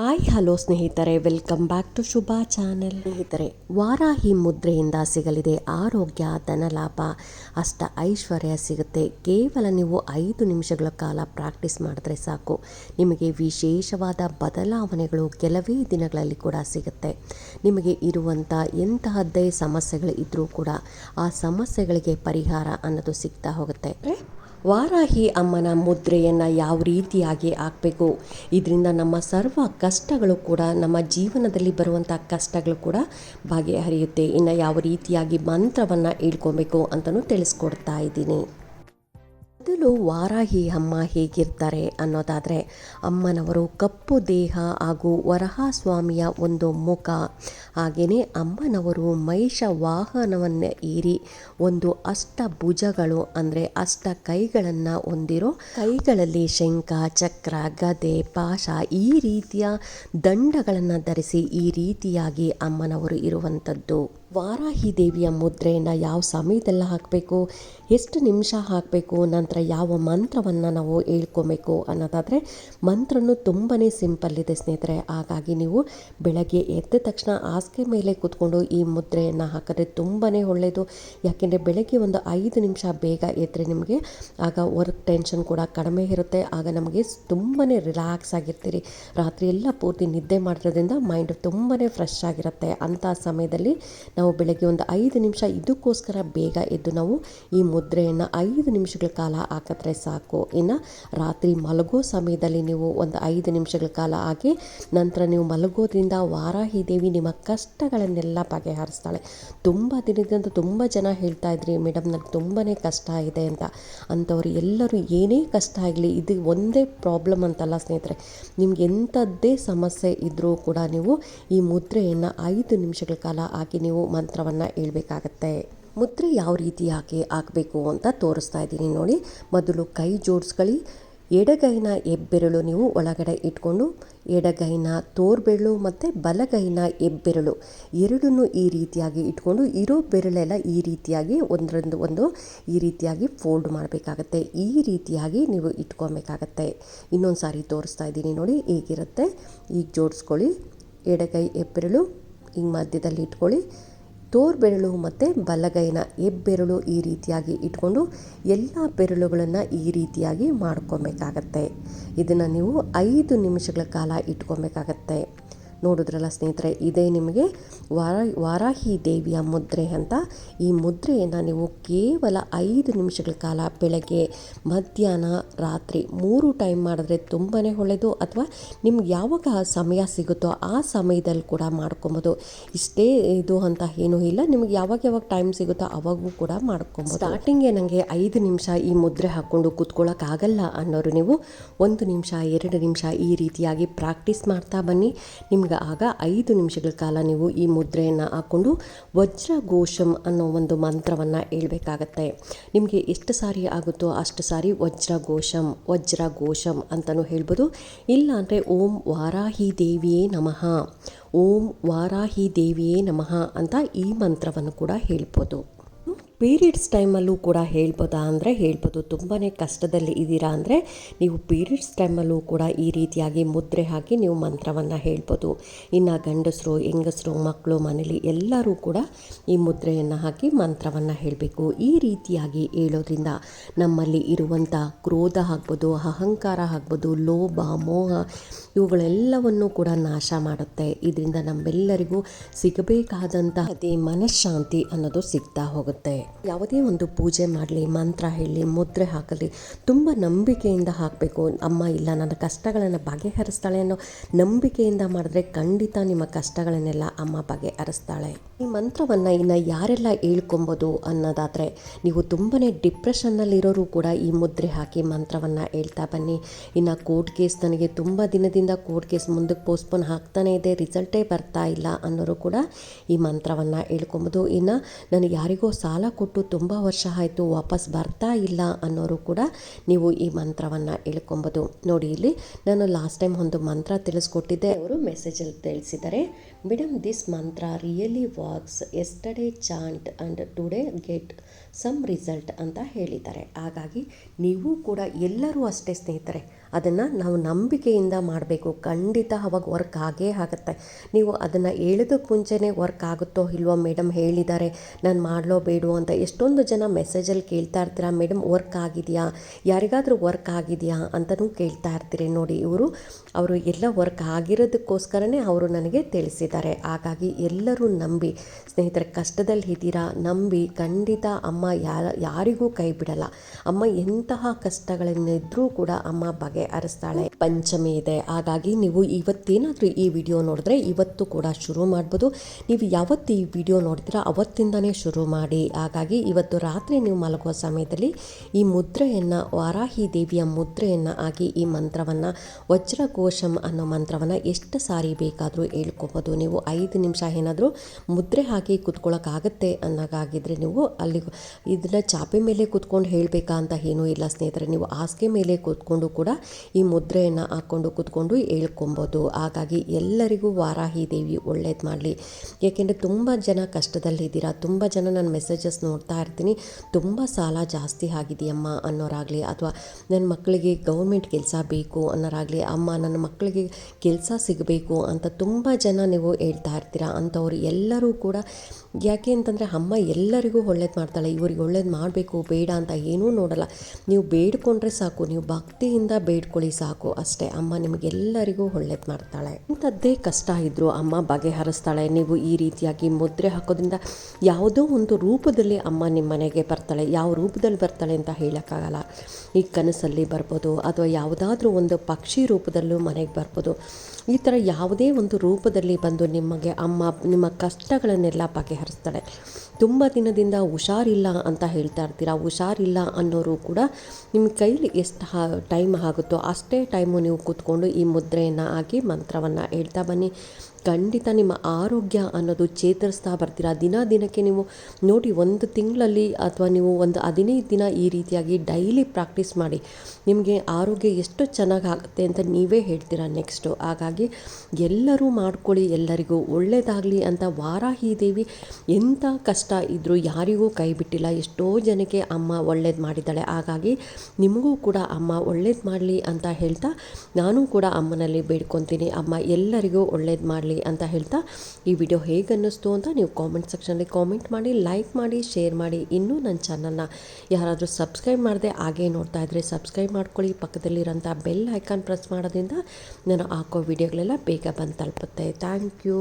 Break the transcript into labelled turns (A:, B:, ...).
A: Hi, hello ಸ್ನೇಹಿತರೆ. Welcome back to Shubha channel. ಸ್ನೇಹಿತರೆ, ವಾರಾಹಿ ಮುದ್ರೆಯಿಂದ ಸಿಗಲಿದೆ ಆರೋಗ್ಯ, ಧನಲಾಭ. ಅಷ್ಟ ಐಶ್ವರ್ಯ ಸಿಗುತ್ತೆ. ಕೇವಲ ನೀವು ಐದು ನಿಮಿಷಗಳ ಕಾಲ ಪ್ರಾಕ್ಟೀಸ್ ಮಾಡಿದ್ರೆ ಸಾಕು. ನಿಮಗೆ ವಿಶೇಷವಾದ ಬದಲಾವಣೆಗಳು ಕೆಲವೇ ದಿನಗಳಲ್ಲಿ ಕೂಡ ಸಿಗುತ್ತೆ. ನಿಮಗೆ ಇರುವಂಥ ಎಂತಹದ್ದೇ ಸಮಸ್ಯೆಗಳು ಇದ್ದರೂ ಕೂಡ ಆ ಸಮಸ್ಯೆಗಳಿಗೆ ಪರಿಹಾರ ಅನ್ನೋದು ಸಿಗ್ತಾ ಹೋಗುತ್ತೆ. ವಾರಾಹಿ ಅಮ್ಮನ ಮುದ್ರೆಯನ್ನು ಯಾವ ರೀತಿಯಾಗಿ ಹಾಕಬೇಕು? ಇದರಿಂದ ನಮ್ಮ ಸರ್ವ ಕಷ್ಟಗಳು ಕೂಡ, ನಮ್ಮ ಜೀವನದಲ್ಲಿ ಬರುವಂಥ ಕಷ್ಟಗಳು ಕೂಡ ಬಗೆಹರಿಯುತ್ತೆ ಇನ್ನು ಯಾವ ರೀತಿಯಾಗಿ ಮಂತ್ರವನ್ನು ಹೇಳ್ಕೊಬೇಕು ಅಂತಲೂ ತಿಳಿಸ್ಕೊಡ್ತಾ ಇದ್ದೀನಿ. ಮೊದಲು ವಾರಾಹಿ ಅಮ್ಮ ಹೇಗಿರ್ತಾರೆ ಅನ್ನೋದಾದರೆ ಅಮ್ಮನವರು ಕಪ್ಪು ದೇಹ ಹಾಗೂ ವರಹಸ್ವಾಮಿಯ ಒಂದು ಮುಖ. ಹಾಗೆಯೇ ಅಮ್ಮನವರು ಮಹಿಷ ವಾಹನವನ್ನು ಏರಿ ಒಂದು ಅಷ್ಟ ಭುಜಗಳು ಅಂದರೆ ಅಷ್ಟ ಕೈಗಳನ್ನು ಹೊಂದಿರೋ ಕೈಗಳಲ್ಲಿ ಶಂಖ, ಚಕ್ರ, ಗದೆ, ಪಾಶ ಈ ರೀತಿಯ ದಂಡಗಳನ್ನು ಧರಿಸಿ ಈ ರೀತಿಯಾಗಿ ಅಮ್ಮನವರು ಇರುವಂಥದ್ದು. ವಾರಾಹಿ ದೇವಿಯ ಮುದ್ರೆಯನ್ನು ಯಾವ ಸಮಯದಲ್ಲಿ ಹಾಕಬೇಕು, ಎಷ್ಟು ನಿಮಿಷ ಹಾಕಬೇಕು, ನಂತರ ಯಾವ ಮಂತ್ರವನ್ನು ನಾವು ಹೇಳ್ಕೊಬೇಕು ಅನ್ನೋದಾದರೆ ಮಂತ್ರನು ತುಂಬಾ ಸಿಂಪಲ್ ಇದೆ ಸ್ನೇಹಿತರೆ. ಹಾಗಾಗಿ ನೀವು ಬೆಳಗ್ಗೆ ಎದ್ದ ತಕ್ಷಣ ಹಾಸಿಗೆ ಮೇಲೆ ಕೂತ್ಕೊಂಡು ಈ ಮುದ್ರೆಯನ್ನು ಹಾಕಿದ್ರೆ ತುಂಬಾ ಒಳ್ಳೆಯದು ಯಾಕೆಂದರೆ ಬೆಳಗ್ಗೆ ಒಂದು ಐದು ನಿಮಿಷ ಬೇಗ ಎದ್ದರೆ ನಿಮಗೆ ಆಗ ವರ್ಕ್ ಟೆನ್ಷನ್ ಕೂಡ ಕಡಿಮೆ ಇರುತ್ತೆ. ಆಗ ನಮಗೆ ತುಂಬಾ ರಿಲ್ಯಾಕ್ಸ್ ಆಗಿರ್ತೀರಿ. ರಾತ್ರಿ ಎಲ್ಲ ಪೂರ್ತಿ ನಿದ್ದೆ ಮಾಡಿರೋದ್ರಿಂದ ಮೈಂಡ್ ತುಂಬಾ ಫ್ರೆಶ್ ಆಗಿರುತ್ತೆ. ಅಂಥ ಸಮಯದಲ್ಲಿ ನಾವು ಬೆಳಗ್ಗೆ ಒಂದು ಐದು ನಿಮಿಷ ಇದಕ್ಕೋಸ್ಕರ ಬೇಗ ಎದ್ದು ನಾವು ಈ ಮುದ್ರೆಯನ್ನು ಐದು ನಿಮಿಷಗಳ ಕಾಲ ಹಾಕಿದ್ರೆ ಸಾಕು. ಇನ್ನು ರಾತ್ರಿ ಮಲಗೋ ಸಮಯದಲ್ಲಿ ನೀವು ಒಂದು ಐದು ನಿಮಿಷಗಳ ಕಾಲ ಹಾಕಿ ನಂತರ ನೀವು ಮಲಗೋದ್ರಿಂದ ವಾರಾಹಿ ದೇವಿ ನಿಮ್ಮ ಕಷ್ಟಗಳನ್ನೆಲ್ಲ ಬಗೆಹರಿಸ್ತಾಳೆ. ತುಂಬ ದಿನದಿಂದ ತುಂಬ ಜನ ಹೇಳ್ತಾ ಇದ್ರಿ, ಮೇಡಮ್ ನನಗೆ ತುಂಬಾ ಕಷ್ಟ ಇದೆ ಅಂತ. ಅಂಥವ್ರು ಎಲ್ಲರೂ, ಏನೇ ಕಷ್ಟ ಆಗಲಿ, ಇದು ಒಂದೇ ಪ್ರಾಬ್ಲಮ್ ಅಂತಲ್ಲ ಸ್ನೇಹಿತರೆ. ನಿಮ್ಗೆ ಎಂಥದ್ದೇ ಸಮಸ್ಯೆ ಇದ್ದರೂ ಕೂಡ ನೀವು ಈ ಮುದ್ರೆಯನ್ನು ಐದು ನಿಮಿಷಗಳ ಕಾಲ ಹಾಕಿ ನೀವು ಮಂತ್ರವನ್ನು ಹೇಳ್ಬೇಕಾಗತ್ತೆ. ಮುದ್ರೆ ಯಾವ ರೀತಿ ಹಾಕಿ ಹಾಕಬೇಕು ಅಂತ ತೋರಿಸ್ತಾ ಇದ್ದೀನಿ ನೋಡಿ. ಮೊದಲು ಕೈ ಜೋಡಿಸ್ಕೊಳ್ಳಿ. ಎಡಗೈನ ಹೆಬ್ಬೆರಳು ನೀವು ಒಳಗಡೆ ಇಟ್ಕೊಂಡು, ಎಡಗೈನ ತೋರ್ಬೆರಳು ಮತ್ತು ಬಲಗೈನ ಹೆಬ್ಬೆರಳು ಎರಡನ್ನೂ ಈ ರೀತಿಯಾಗಿ ಇಟ್ಕೊಂಡು, ಇರೋ ಬೆರಳೆಲ್ಲ ಈ ರೀತಿಯಾಗಿ ಒಂದರೊಂದು ಒಂದು ಈ ರೀತಿಯಾಗಿ ಫೋಲ್ಡ್ ಮಾಡಬೇಕಾಗತ್ತೆ. ಈ ರೀತಿಯಾಗಿ ನೀವು ಇಟ್ಕೊಬೇಕಾಗತ್ತೆ. ಇನ್ನೊಂದು ಸಾರಿ ತೋರಿಸ್ತಾ ಇದ್ದೀನಿ ನೋಡಿ ಹೀಗಿರುತ್ತೆ. ಈಗ ಜೋಡಿಸ್ಕೊಳ್ಳಿ. ಎಡಗೈ ಹೆಬ್ಬೆರಳು ಹಿಂಗೆ ಮಧ್ಯದಲ್ಲಿ ಇಟ್ಕೊಳ್ಳಿ. ತೋರ್ಬೆರಳು ಮತ್ತು ಬಲಗೈನ ಎಬ್ಬೆರಳು ಈ ರೀತಿಯಾಗಿ ಇಟ್ಕೊಂಡು ಎಲ್ಲ ಬೆರಳುಗಳನ್ನು ಈ ರೀತಿಯಾಗಿ ಮಾಡ್ಕೊಬೇಕಾಗತ್ತೆ. ಇದನ್ನು ನೀವು ಐದು ನಿಮಿಷಗಳ ಕಾಲ ಇಟ್ಕೊಬೇಕಾಗತ್ತೆ. ನೋಡಿದ್ರಲ್ಲ ಸ್ನೇಹಿತರೆ, ಇದೇ ನಿಮಗೆ ವಾರ, ವಾರಾಹಿ ದೇವಿಯ ಮುದ್ರೆ ಅಂತ. ಈ ಮುದ್ರೆಯನ್ನು ನೀವು ಕೇವಲ ಐದು ನಿಮಿಷಗಳ ಕಾಲ ಬೆಳಗ್ಗೆ, ಮಧ್ಯಾಹ್ನ, ರಾತ್ರಿ ಮೂರು ಟೈಮ್ ಮಾಡಿದ್ರೆ ತುಂಬಾ ಒಳ್ಳೆಯದು. ಅಥವಾ ನಿಮ್ಗೆ ಯಾವಾಗ ಸಮಯ ಸಿಗುತ್ತೋ ಆ ಸಮಯದಲ್ಲಿ ಕೂಡ ಮಾಡ್ಕೊಬೋದು. ಇಷ್ಟೇ ಇದು ಅಂತ ಏನೂ ಇಲ್ಲ. ನಿಮ್ಗೆ ಯಾವಾಗ ಯಾವಾಗ ಟೈಮ್ ಸಿಗುತ್ತೋ ಅವಾಗೂ ಕೂಡ ಮಾಡ್ಕೊಬೋದು. ಸ್ಟಾರ್ಟಿಂಗ್ಗೆ ನನಗೆ ಐದು ನಿಮಿಷ ಈ ಮುದ್ರೆ ಹಾಕ್ಕೊಂಡು ಕೂತ್ಕೊಳ್ಳೋಕ್ಕಾಗಲ್ಲ ಅನ್ನೋರು ನೀವು ಒಂದು ನಿಮಿಷ, ಎರಡು ನಿಮಿಷ ಈ ರೀತಿಯಾಗಿ ಪ್ರಾಕ್ಟೀಸ್ ಮಾಡ್ತಾ ಬನ್ನಿ. ನಿಮ್ಗೆ ಆಗ ಐದು ನಿಮಿಷಗಳ ಕಾಲ ನೀವು ಈ ಮುದ್ರೆಯನ್ನು ಹಾಕ್ಕೊಂಡು ವಜ್ರಘೋಷಂ ಅನ್ನೋ ಒಂದು ಮಂತ್ರವನ್ನು ಹೇಳ್ಬೇಕಾಗತ್ತೆ. ನಿಮಗೆ ಎಷ್ಟು ಸಾರಿ ಆಗುತ್ತೋ ಅಷ್ಟು ಸಾರಿ ವಜ್ರಘೋಷಂ ವಜ್ರಘೋಷಂ ಅಂತಲೂ ಹೇಳ್ಬೋದು. ಇಲ್ಲ ಅಂದರೆ ಓಂ ವಾರಾಹಿ ದೇವಿಯೇ ನಮಃ, ಓಂ ವಾರಾಹಿ ದೇವಿಯೇ ನಮಃ ಅಂತ ಈ ಮಂತ್ರವನ್ನು ಕೂಡ ಹೇಳ್ಬೋದು. ಪೀರಿಯಡ್ಸ್ ಟೈಮಲ್ಲೂ ಕೂಡ ಹೇಳ್ಬೋದಾ ಅಂದರೆ ಹೇಳ್ಬೋದು. ತುಂಬಾ ಕಷ್ಟದಲ್ಲಿ ಇದ್ದೀರಾ ಅಂದರೆ ನೀವು ಪೀರಿಯಡ್ಸ್ ಟೈಮಲ್ಲೂ ಕೂಡ ಈ ರೀತಿಯಾಗಿ ಮುದ್ರೆ ಹಾಕಿ ನೀವು ಮಂತ್ರವನ್ನು ಹೇಳ್ಬೋದು. ಇನ್ನು ಗಂಡಸರು, ಹೆಂಗಸರು, ಮಕ್ಕಳು, ಮನೇಲಿ ಎಲ್ಲರೂ ಕೂಡ ಈ ಮುದ್ರೆಯನ್ನು ಹಾಕಿ ಮಂತ್ರವನ್ನು ಹೇಳಬೇಕು. ಈ ರೀತಿಯಾಗಿ ಹೇಳೋದ್ರಿಂದ ನಮ್ಮಲ್ಲಿ ಇರುವಂಥ ಕ್ರೋಧ ಆಗ್ಬೋದು, ಅಹಂಕಾರ ಆಗ್ಬೋದು, ಲೋಭ, ಮೋಹ ಇವುಗಳೆಲ್ಲವನ್ನು ಕೂಡ ನಾಶ ಮಾಡುತ್ತೆ. ಇದರಿಂದ ನಮ್ಮೆಲ್ಲರಿಗೂ ಸಿಗಬೇಕಾದಂತಹ ಅದೇ ಮನಃಶಾಂತಿ ಅನ್ನೋದು ಸಿಗ್ತಾ ಹೋಗುತ್ತೆ. ಯಾವುದೇ ಒಂದು ಪೂಜೆ ಮಾಡಲಿ, ಮಂತ್ರ ಹೇಳಿ, ಮುದ್ರೆ ಹಾಕಲಿ, ತುಂಬ ನಂಬಿಕೆಯಿಂದ ಹಾಕಬೇಕು. ಅಮ್ಮ, ಇಲ್ಲ, ನನ್ನ ಕಷ್ಟಗಳನ್ನು ಬಗೆಹರಿಸ್ತಾಳೆ ಅನ್ನೋ ನಂಬಿಕೆಯಿಂದ ಮಾಡಿದ್ರೆ ಖಂಡಿತ ನಿಮ್ಮ ಕಷ್ಟಗಳನ್ನೆಲ್ಲ ಅಮ್ಮ ಬಗೆಹರಿಸ್ತಾಳೆ. ಈ ಮಂತ್ರವನ್ನು ಇನ್ನು ಯಾರೆಲ್ಲ ಹೇಳ್ಕೊಬೋದು ಅನ್ನೋದಾದರೆ ನೀವು ತುಂಬಾ ಡಿಪ್ರೆಷನ್ನಲ್ಲಿರೋರು ಕೂಡ ಈ ಮುದ್ರೆ ಹಾಕಿ ಮಂತ್ರವನ್ನು ಹೇಳ್ತಾ ಬನ್ನಿ. ಇನ್ನು ಕೋರ್ಟ್ ಕೇಸ್ ನನಗೆ ತುಂಬ ದಿನದಿಂದ ಕೋರ್ಟ್ ಕೇಸ್ ಮುಂದಕ್ಕೆ ಪೋಸ್ಟ್ಪೋನ್ ಹಾಕ್ತಾನೇ ಇದೆ ರಿಸಲ್ಟೇ ಬರ್ತಾ ಇಲ್ಲ ಅನ್ನೋರು ಕೂಡ ಈ ಮಂತ್ರವನ್ನು ಹೇಳ್ಕೊಬೋದು. ಇನ್ನು ನಾನು ಯಾರಿಗೋ ಸಾಲ ಕೊಟ್ಟು ತುಂಬ ವರ್ಷ ಆಯಿತು, ವಾಪಸ್ ಬರ್ತಾ ಇಲ್ಲ ಅನ್ನೋರು ಕೂಡ ನೀವು ಈ ಮಂತ್ರವನ್ನು ಹೇಳ್ಕೊಬೋದು. ನೋಡಿ ಇಲ್ಲಿ ನಾನು ಲಾಸ್ಟ್ ಟೈಮ್ ಒಂದು ಮಂತ್ರ ತಿಳಿಸ್ಕೊಟ್ಟಿದ್ದೆ. ಅವರು ಮೆಸೇಜಲ್ಲಿ ತಿಳಿಸಿದ್ದಾರೆ madam this mantra really yesterday chant and today get some result ಅಂತ ಹೇಳಿದ್ದಾರೆ. ಹಾಗಾಗಿ ನೀವು ಕೂಡ ಎಲ್ಲರೂ ಅಷ್ಟೇ ಸ್ನೇಹಿತರೆ, ಅದನ್ನು ನಾವು ನಂಬಿಕೆಯಿಂದ ಮಾಡಬೇಕು. ಖಂಡಿತ ಅವಾಗ ವರ್ಕ್ ಆಗೇ ಆಗುತ್ತೆ. ನೀವು ಅದನ್ನು ಹೇಳೋದಕ್ಕೆ ಮುಂಚೆನೇ ವರ್ಕ್ ಆಗುತ್ತೋ ಇಲ್ವೋ ಮೇಡಮ್ ಹೇಳಿದ್ದಾರೆ, ನಾನು ಮಾಡಲೋ ಬೇಡೋ ಅಂತ ಎಷ್ಟೊಂದು ಜನ ಮೆಸೇಜಲ್ಲಿ ಕೇಳ್ತಾ ಇರ್ತೀರಾ ಮೇಡಮ್ ವರ್ಕ್ ಆಗಿದೆಯಾ? ಯಾರಿಗಾದರೂ ವರ್ಕ್ ಆಗಿದೆಯಾ? ಅಂತಲೂ ಕೇಳ್ತಾ ಇರ್ತೀರಿ. ನೋಡಿ, ಇವರು, ಅವರು ಎಲ್ಲ ವರ್ಕ್ ಆಗಿರೋದಕ್ಕೋಸ್ಕರನೇ ಅವರು ನನಗೆ ತಿಳಿಸಿದ್ದಾರೆ. ಹಾಗಾಗಿ ಎಲ್ಲರೂ ನಂಬಿ, ಸ್ನೇಹಿತರೆ ಕಷ್ಟದಲ್ಲಿ ಇದ್ದೀರಾ, ನಂಬಿ ಖಂಡಿತ ಅಮ್ಮ ಯಾರ, ಯಾರಿಗೂ ಕೈ ಬಿಡಲ್ಲ ಅಮ್ಮ ಎಂತಹ ಕಷ್ಟಗಳನ್ನಿದ್ರೂ ಕೂಡ ಅಮ್ಮ ಬಗೆಹರಿಸ್ತಾಳೆ. ಪಂಚಮಿ ಇದೆ. ಹಾಗಾಗಿ ನೀವು ಇವತ್ತೇನಾದರೂ ಈ ವಿಡಿಯೋ ನೋಡಿದ್ರೆ ಇವತ್ತು ಕೂಡ ಶುರು ಮಾಡ್ಬೋದು. ನೀವು ಯಾವತ್ತು ಈ ವಿಡಿಯೋ ನೋಡ್ತೀರಾ ಅವತ್ತಿಂದನೇ ಶುರು ಮಾಡಿ. ಹಾಗಾಗಿ ಇವತ್ತು ರಾತ್ರಿ ನೀವು ಮಲಗುವ ಸಮಯದಲ್ಲಿ ಈ ಮುದ್ರೆಯನ್ನು, ವಾರಾಹಿ ದೇವಿಯ ಮುದ್ರೆಯನ್ನು ಆಗಿ ಈ ಮಂತ್ರವನ್ನು ವಜ್ರಕೋಶಂ ಅನ್ನೋ ಮಂತ್ರವನ್ನು ಎಷ್ಟು ಸಾರಿ ಬೇಕಾದರೂ ಹೇಳ್ಕೊಬೋದು. ನೀವು ಐದು ನಿಮಿಷ ಏನಾದರೂ ಮುದ್ರೆ ಹಾಕಿ ಕುತ್ಕೊಳ್ಳೋಕ್ಕಾಗತ್ತೆ ಅನ್ನೋಕ್ಕಾಗಿದ್ರೆ ನೀವು ಅಲ್ಲಿ ಇದನ್ನ ಚಾಪೆ ಮೇಲೆ ಕೂತ್ಕೊಂಡು ಹೇಳಬೇಕಾ ಅಂತ ಏನೂ ಇಲ್ಲ ಸ್ನೇಹಿತರೆ. ನೀವು ಹಾಸಿಗೆ ಮೇಲೆ ಕೂತ್ಕೊಂಡು ಕೂಡ ಈ ಮುದ್ರೆಯನ್ನು ಹಾಕ್ಕೊಂಡು ಕೂತ್ಕೊಂಡು ಹೇಳ್ಕೊಬೋದು. ಹಾಗಾಗಿ ಎಲ್ಲರಿಗೂ ವಾರಾಹಿ ದೇವಿ ಒಳ್ಳೇದು ಮಾಡಲಿ. ಏಕೆಂದರೆ ತುಂಬ ಜನ ಕಷ್ಟದಲ್ಲಿದ್ದೀರಾ, ತುಂಬ ಜನ ನನ್ನ ಮೆಸೇಜಸ್ ನೋಡ್ತಾ ಇರ್ತೀನಿ. ತುಂಬ ಸಾಲ ಜಾಸ್ತಿ ಆಗಿದೆಯಮ್ಮ ಅನ್ನೋರಾಗಲಿ ಅಥವಾ ನನ್ನ ಮಕ್ಕಳಿಗೆ ಗೌರ್ಮೆಂಟ್ ಕೆಲಸ ಬೇಕು ಅನ್ನೋರಾಗಲಿ, ಅಮ್ಮ ನನ್ನ ಮಕ್ಕಳಿಗೆ ಕೆಲಸ ಸಿಗಬೇಕು ಅಂತ ತುಂಬ ಜನ ನೀವು ಹೇಳ್ತಾ ಇರ್ತೀರಾ ಅಂಥವ್ರು ಎಲ್ಲರೂ ಕೂಡ. ಯಾಕೆ ಅಂತಂದರೆ ಅಮ್ಮ ಎಲ್ಲರಿಗೂ ಒಳ್ಳೇದು ಮಾಡ್ತಾಳೆ ಇವ್ರಿಗೆ ಒಳ್ಳೇದು ಮಾಡಬೇಕು, ಬೇಡ ಅಂತ ಏನೂ ನೋಡಲ್ಲ. ನೀವು ಬೇಡ್ಕೊಂಡ್ರೆ ಸಾಕು, ನೀವು ಭಕ್ತಿಯಿಂದ ಬೇಡ್ಕೊಳ್ಳಿ ಸಾಕು ಅಷ್ಟೇ. ಅಮ್ಮ ನಿಮಗೆಲ್ಲರಿಗೂ ಒಳ್ಳೇದು ಮಾಡ್ತಾಳೆ. ಇಂಥದ್ದೇ ಕಷ್ಟ ಇದ್ದರೂ ಅಮ್ಮ ಬಗೆಹರಿಸ್ತಾಳೆ. ನೀವು ಈ ರೀತಿಯಾಗಿ ಮುದ್ರೆ ಹಾಕೋದ್ರಿಂದ ಯಾವುದೋ ಒಂದು ರೂಪದಲ್ಲಿ ಅಮ್ಮ ನಿಮ್ಮ ಮನೆಗೆ ಬರ್ತಾಳೆ. ಯಾವ ರೂಪದಲ್ಲಿ ಬರ್ತಾಳೆ ಅಂತ ಹೇಳೋಕ್ಕಾಗಲ್ಲ. ಈ ಕನಸಲ್ಲಿ ಬರ್ಬೋದು ಅಥವಾ ಯಾವುದಾದ್ರೂ ಒಂದು ಪಕ್ಷಿ ರೂಪದಲ್ಲೂ ಮನೆಗೆ ಬರ್ಬೋದು. ಈ ಥರ ಯಾವುದೇ ಒಂದು ರೂಪದಲ್ಲಿ ಬಂದು ನಿಮಗೆ ಅಮ್ಮ, ನಿಮ್ಮ ಕಷ್ಟಗಳನ್ನೆಲ್ಲ ಬಗೆಹರಿಸ್ತಾಳೆ ತುಂಬ ದಿನದಿಂದ ಹುಷಾರಿಲ್ಲ ಅಂತ ಹೇಳ್ತಾ ಇರ್ತೀರಾ? ಹುಷಾರಿಲ್ಲ ಅನ್ನೋರು ಕೂಡ ನಿಮ್ಮ ಕೈಲಿ ಎಷ್ಟು ಹಾ, ಟೈಮ್ ಆಗುತ್ತೋ ಅಷ್ಟೇ ಟೈಮು ನೀವು ಕೂತ್ಕೊಂಡು ಈ ಮುದ್ರೆಯನ್ನು ಹಾಕಿ ಮಂತ್ರವನ್ನು ಹೇಳ್ತಾ ಬನ್ನಿ. ಖಂಡಿತ ನಿಮ್ಮ ಆರೋಗ್ಯ ಅನ್ನೋದು ಚೇತರಿಸ್ತಾ ಬರ್ತೀರಾ? ದಿನ ದಿನಕ್ಕೆ ನೀವು ನೋಡಿ ಒಂದು ತಿಂಗಳಲ್ಲಿ ಅಥವಾ ನೀವು ಒಂದು ಹದಿನೈದು ದಿನ ಈ ರೀತಿಯಾಗಿ ಡೈಲಿ ಪ್ರಾಕ್ಟೀಸ್ ಮಾಡಿ ನಿಮಗೆ ಆರೋಗ್ಯ ಎಷ್ಟು ಚೆನ್ನಾಗಿ ಆಗುತ್ತೆ ಅಂತ ನೀವೇ ಹೇಳ್ತೀರಾ ನೆಕ್ಸ್ಟು? ಹಾಗಾಗಿ ಎಲ್ಲರೂ ಮಾಡ್ಕೊಳ್ಳಿ, ಎಲ್ಲರಿಗೂ ಒಳ್ಳೆಯದಾಗಲಿ ಅಂತ ವಾರಾಹಿ ದೇವಿ ಎಂಥ ಕಷ್ಟ ಇದ್ದರೂ ಯಾರಿಗೂ ಕೈ ಬಿಟ್ಟಿಲ್ಲ. ಎಷ್ಟೋ ಜನಕ್ಕೆ ಅಮ್ಮ ಒಳ್ಳೇದು ಮಾಡಿದ್ದಾಳೆ. ಹಾಗಾಗಿ ನಿಮಗೂ ಕೂಡ ಅಮ್ಮ ಒಳ್ಳೇದು ಮಾಡಲಿ ಅಂತ ಹೇಳ್ತಾ ನಾನು ಕೂಡ ಅಮ್ಮನಲ್ಲಿ ಬೇಡ್ಕೊತೀನಿ. ಅಮ್ಮ ಎಲ್ಲರಿಗೂ ಒಳ್ಳೇದು ಮಾಡಲಿ. ಅಂತ ಹೇಳ್ತಾ ಈ ವಿಡಿಯೋ ಹೇಗೆ ಅನ್ನಿಸ್ತು ಅಂತ ನೀವು ಕಾಮೆಂಟ್ ಸೆಕ್ಷನಲ್ಲಿ ಕಾಮೆಂಟ್ ಮಾಡಿ ಲೈಕ್ ಮಾಡಿ ಶೇರ್ ಮಾಡಿ. ಇನ್ನೂ ನನ್ನ ಚಾನಲ್ನ ಯಾರಾದರೂ ಸಬ್ಸ್ಕ್ರೈಬ್ ಮಾಡದೆ ಹಾಗೆ ನೋಡ್ತಾ ಇದ್ದರೆ ಸಬ್ಸ್ಕ್ರೈಬ್ ಮಾಡ್ಕೊಳ್ಳಿ. ಪಕ್ಕದಲ್ಲಿರೋಂಥ ಬೆಲ್ ಐಕಾನ್ ಪ್ರೆಸ್ ಮಾಡೋದ್ರಿಂದ ನಾನು ಹಾಕೋ ವಿಡಿಯೋಗಳೆಲ್ಲ ಬೇಗ ಬಂದು ತಲುಪುತ್ತೆ. Thank you